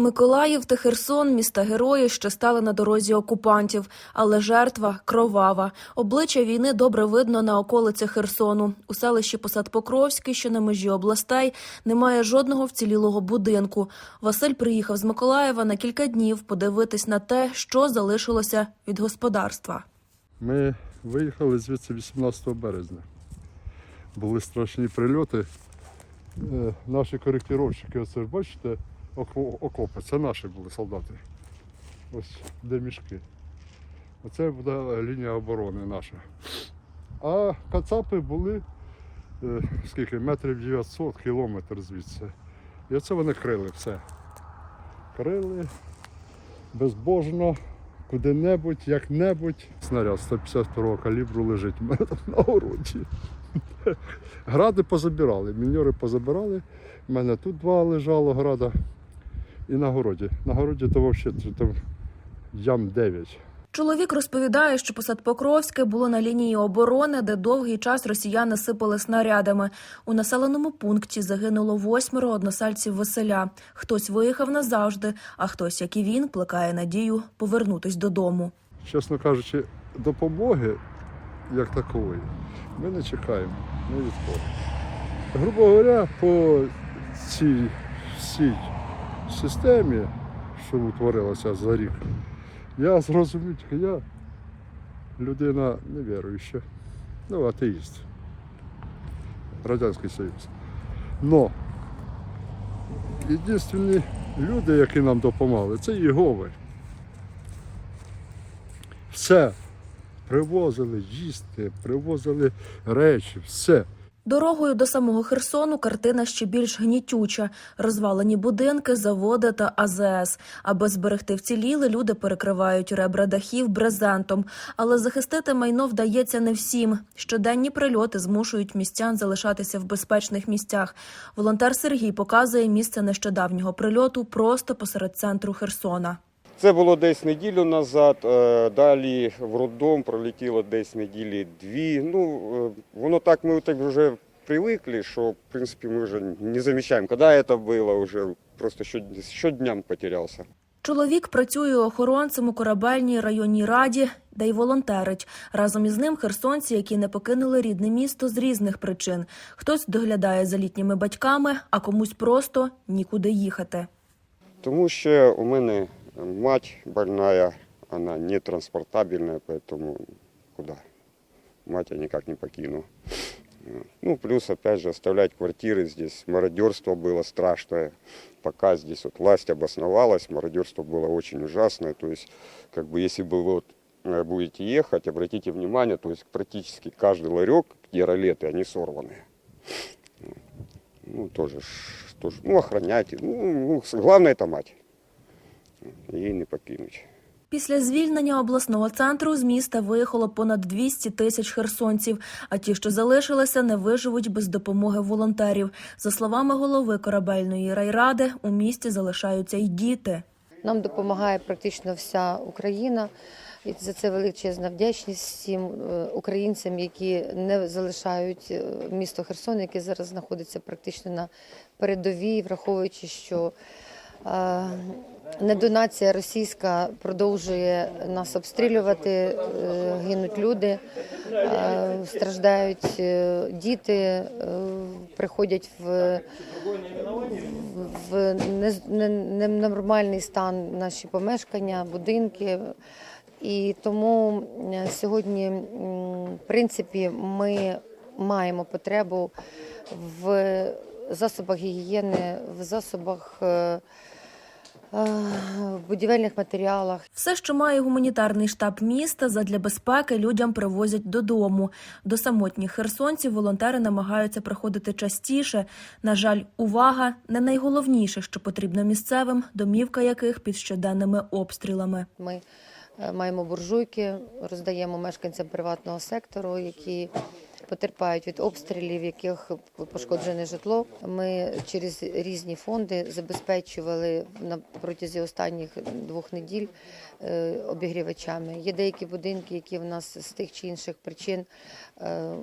Миколаїв та Херсон міста герої, що стали на дорозі окупантів, але жертва кровава. Обличчя війни добре видно на околицях Херсону. У селищі Посад Покровський, що на межі областей, немає жодного вцілілого будинку. Василь приїхав з Миколаєва на кілька днів подивитись на те, що залишилося від господарства. Ми виїхали звідси 18 березня. Були страшні прильоти. Е, Наші коректировщики, оце бачите, окопи, це наші були солдати. Ось де мішки. Оце буде лінія оборони наша. А кацапи були е, скільки, метрів 900 кілометр звідси. І оце вони крили все. Крили безбожно, куди-небудь, як-небудь. Снаряд 152 калібру лежить у мене на городі. Гради позабирали, міньори позабирали. У мене тут два лежало града. І на городі. На городі то взагалі там ям 9. Чоловік розповідає, що посад Покровське було на лінії оборони, де довгий час росіяни сипали снарядами. У населеному пункті загинуло восьмеро односальців Василя. Хтось виїхав назавжди, а хтось, як і він, плекає надію повернутись додому. Чесно кажучи, допомоги як такової ми не чекаємо ні від кого. Грубо говоря, по цій всій системі, що утворилася за рік, я зрозумів, тільки я людина невіруюча, ну, атеїст. Радянський Союз. Но єдині люди, які нам допомагали, це Єгови. Все. Привозили їсти, привозили речі, все. Дорогою до самого Херсону картина ще більш гнітюча: розвалені будинки, заводи та АЗС. Аби зберегти вціліли, люди перекривають ребра дахів брезентом. Але захистити майно вдається не всім. Щоденні прильоти змушують містян залишатися в безпечних місцях. Волонтер Сергій показує місце нещодавнього прильоту просто посеред центру Херсона. Це було десь неділю назад. е, Далі в роддом пролетіло десь неділі дві. Ну, е, воно так, ми так вже привикли, що в принципі ми вже не замічаємо, коли це було, вже просто щод- щодням потерявся. Чоловік працює охоронцем у корабельній районній раді, де й волонтерить. Разом із ним херсонці, які не покинули рідне місто з різних причин. Хтось доглядає за літніми батьками, а комусь просто нікуди їхати. Тому що у мене мать больная, вона не транспортабельна, поэтому куди? Мать я никак не покину. Ну, плюс, опять же, оставлять квартиры здесь. Мародерство было страшное. Пока здесь вот власть обосновалась, мародерство было очень ужасное. То есть, как бы, если бы вот э, будете ехать, обратите внимание, то есть практически каждый ларек, где ролеты, они сорваны. Ну, тоже, тоже ну, охраняйте. Ну, ну, главное, это мать. Її не покинуть. Після звільнення обласного центру з міста виїхало понад 200 тисяч херсонців, а ті, що залишилися, не виживуть без допомоги волонтерів. За словами голови корабельної райради, у місті залишаються й діти. Нам допомагає практично вся Україна. І за це величезна вдячність всім е, українцям, які не залишають е, місто Херсон, яке зараз знаходиться практично на передовій, враховуючи, що недонація російська продовжує нас обстрілювати, е, гинуть люди, е, страждають е, діти, е, приходять в в не- не- не- ненормальний стан наші помешкання, будинки. І тому е, сьогодні, в принципі, ми маємо потребу в засобах гігієни, в засобах е, е, в будівельних матеріалах. Все, що має гуманітарний штаб міста, задля безпеки людям привозять додому. До самотніх херсонців волонтери намагаються приходити частіше. На жаль, увага не найголовніше, що потрібно місцевим, домівка яких під щоденними обстрілами. Ми е, маємо буржуйки, роздаємо мешканцям приватного сектору, які потерпають від обстрілів, яких пошкоджене житло. Ми через різні фонди забезпечували на протязі останніх двох неділь е, обігрівачами. Є деякі будинки, які в нас з тих чи інших причин е,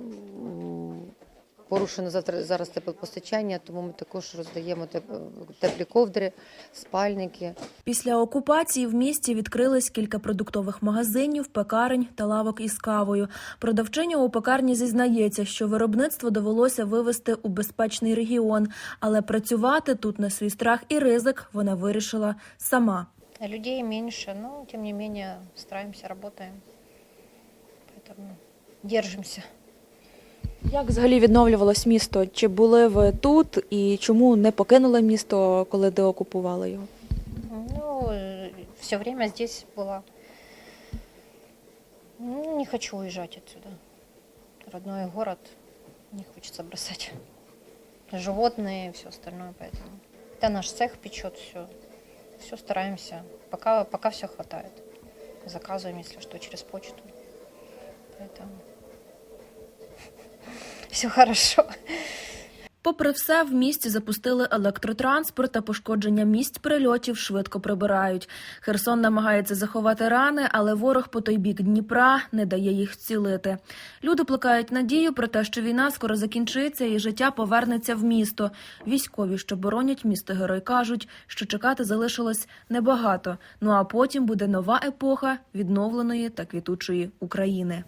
порушено завтра зараз теплопостачання, тому ми також роздаємо теп- теплі ковдри, спальники. Після окупації в місті відкрились кілька продуктових магазинів, пекарень та лавок із кавою. Продавчиня у пекарні зізнається, що виробництво довелося вивезти у безпечний регіон, але працювати тут на свій страх і ризик вона вирішила сама. Людей меньше, но тем не менее стараемся, работаем. Поэтому держимся. Як взагалі відновлювалось місто? Чи були ви тут і чому не покинули місто, коли деокупували його? Ну, все время здесь была. Ну, не хочу уезжать отсюда. Родной город не хочется бросать. Животные, все остальное, поэтому. Это наш цех печет все. Все стараемся. Пока, пока все хватает. Заказываем, если что, через почту. Поэтому все хорошо. Попри все, в місті запустили електротранспорт та пошкодження місць прильотів швидко прибирають. Херсон намагається заховати рани, але ворог по той бік Дніпра не дає їх зцілити. Люди плекають надію про те, що війна скоро закінчиться і життя повернеться в місто. Військові, що боронять місто герой, кажуть, що чекати залишилось небагато. Ну а потім буде нова епоха відновленої та квітучої України.